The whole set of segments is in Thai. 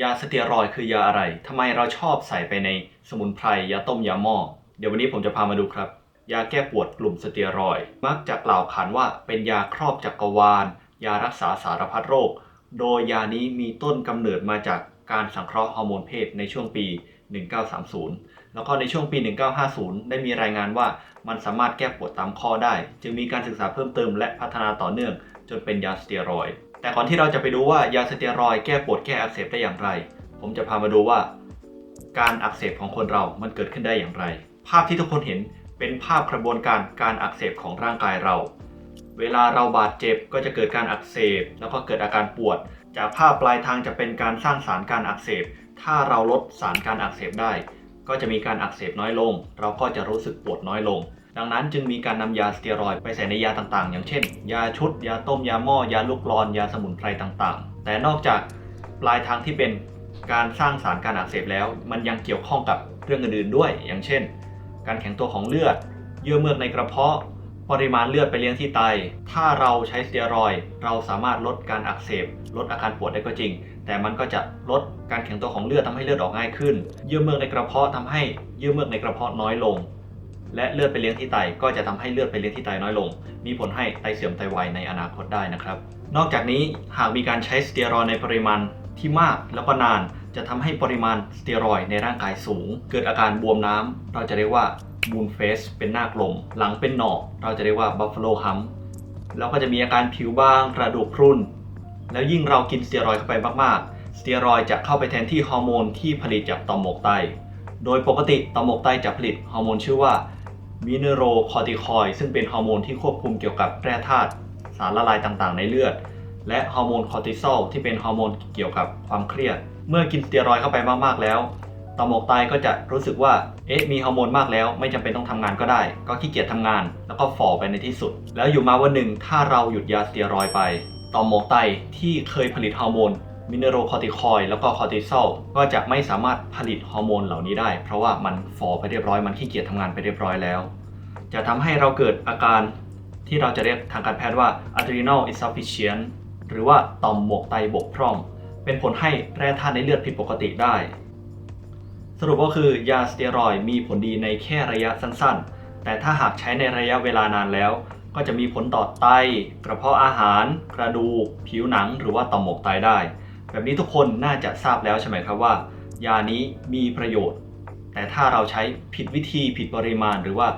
ยาสเตียรอยคือยาอะไรทำไมเราชอบใส่ไปในสมุนไพรยาต้มยาหม้อ เดี๋ยววันนี้ผมจะพามาดูครับ ยาแก้ปวดกลุ่มสเตียรอย มักจะกล่าวขานว่าเป็นยาครอบจักรวาล ยารักษาสารพัดโรค โดยยานี้มีต้นกำเนิดมาจากการสังเคราะห์ฮอร์โมนเพศในช่วงปี 1930 แล้วก็ในช่วงปี 1950 ได้มีรายงานว่ามันสามารถแก้ปวดตามข้อได้ จึงมีการศึกษาเพิ่มเติมและพัฒนาต่อเนื่อง จนเป็นยาสเตียรอยด์ แต่ก่อนที่เราจะไปดูว่ายาสเตียรอยแก้ปวดแก้อักเสบได้อย่างไร ผมจะพามาดูว่าการอักเสบของคนเรา มันเกิดขึ้นได้อย่างไร ภาพที่ทุกคนเห็นเป็นภาพกระบวนการการอักเสบของร่างกายเรา เวลาเราบาดเจ็บก็จะเกิดการอักเสบ แล้วก็เกิดอาการปวด จากภาพปลายทางจะเป็นการสร้างสารการอักเสบ ถ้าเราลดสารการอักเสบได้ ก็จะมีการอักเสบน้อยลง เราก็จะรู้สึกปวดน้อยลง ดังนั้นจึงมีการนำยาสเตียรอยด์ไปใส่ในยาต่างๆ อย่างเช่น ยาชุด ยาต้ม ยาหม้อ ยาลูกรอน ยาสมุนไพรต่างๆ แต่นอกจากปลายทางที่เป็นการสร้างสารการอักเสบแล้ว มันยังเกี่ยวข้องกับเรื่องอื่นๆด้วย อย่างเช่น การแข็งตัวของเลือด เยื่อเมือกในกระเพาะ ปริมาณเลือดไปเลี้ยงที่ไต ถ้าเราใช้สเตียรอยด์เราสามารถลดการอักเสบ ลดอาการปวดได้ก็จริง แต่มันก็จะลดการแข็งตัวของเลือดทำให้เลือดออกง่ายขึ้น เยื่อเมือกในกระเพาะทำให้เยื่อเมือกในกระเพาะน้อยลง และเลือดไปเลี้ยงที่ไตก็จะทำให้เลือดไปเลี้ยงที่ไตน้อยลง มีผลให้ไตเสื่อมไตวายในอนาคตได้นะครับ นอกจากนี้หากมีการใช้สเตียรอยด์ในปริมาณที่มากแล้วก็นาน จะทำให้ปริมาณสเตียรอยด์ในร่างกายสูง เกิดอาการบวมน้ำเราจะเรียกว่ามูนเฟสเป็นหน้ากลม หลังเป็นหนอกเราจะเรียกว่าบัฟฟ a โลฮัมแล้วก็จะมีอาการผิวบางกระดูกพรุนแล้วยิ่งเรากินสเตียรอยด์เข้าไปมากๆ สเตียรอยจะเข้าไปแทนที่ฮอร์โมนที่ผลิตจากต่อมหมวกไต โดยปกติต่อมหมวกไตจะผลิตฮอร์โมนชื่อว่า มิเนโรคอร์ติคอยซึ่งเป็นฮอร์โมนที่ควบคุมเกี่ยวกับแร่ธาตุสารละลายต่างๆ ในเลือด และฮอร์โมนคอร์ติซอลที่เป็นฮอร์โมนเกี่ยวกับความเครียด เมื่อกินสเตียรอยเข้าไปมากๆแล้วต่อมหมวกไตก็จะรู้สึกว่า เอ๊ะ มีฮอร์โมนมากแล้ว ไม่จำเป็นต้องทำงานก็ได้ ก็ขี้เกียจทำงาน แล้วก็ฝ่อไปในที่สุด แล้วอยู่มาวันหนึ่ง ถ้าเราหยุดยาสเตียรอยไป ต่อมหมวกไตที่เคยผลิตฮอร์โมน มินเนโรคอร์ติคอยแล้วก็คอร์ติซอลก็จะไม่สามารถผลิตฮอร์โมนเหล่านี้ได้ เพราะว่ามันฝ่อไปเรียบร้อยมันขี้เกียจทำงานไปเรียบร้อยแล้ว จะทำให้เราเกิดอาการที่เราจะเรียกทางการแพทย์ว่า adrenal insufficient หรือว่าต่อมหมวกไตบกพร่อง เป็นผลให้แร่ธาตุในเลือดผิดปกติได้ สรุปก็คือยาสเตียรอยมีผลดีในแค่ระยะสั้นๆ แต่ถ้าหากใช้ในระยะเวลานานแล้ว ก็จะมีผลต่อไต กระเพาะอาหาร กระดูก ผิวหนัง หรือว่าต่อมหมวกไตได้ แบบนี้ทุกคนน่าจะทราบแล้วใช่ไหมครับว่า ยานี้มีประโยชน์ แต่ถ้าเราใช้ผิดวิธีผิดปริมาณ หรือว่า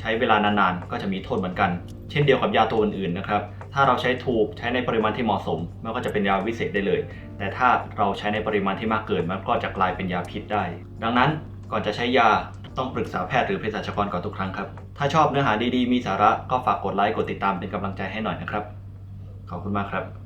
ใช้เวลานานๆ ก็จะมีโทษเหมือนกัน เช่นเดียวกับยาตัวอื่นๆนะครับ ถ้าเราใช้ถูกใช้ในปริมาณที่เหมาะสม มันก็จะเป็นยาวิเศษได้เลย แต่ถ้าเราใช้ในปริมาณที่มากเกิน มันก็จะกลายเป็นยาพิษได้ ดังนั้นก่อนจะใช้ยาต้องปรึกษาแพทย์หรือเภสัชกรก่อนทุกครั้งครับ ถ้าชอบเนื้อหาดีๆ มีสาระก็ฝากกดไลค์ กดติดตามเป็นกำลังใจให้หน่อยนะครับ ขอบคุณมากครับ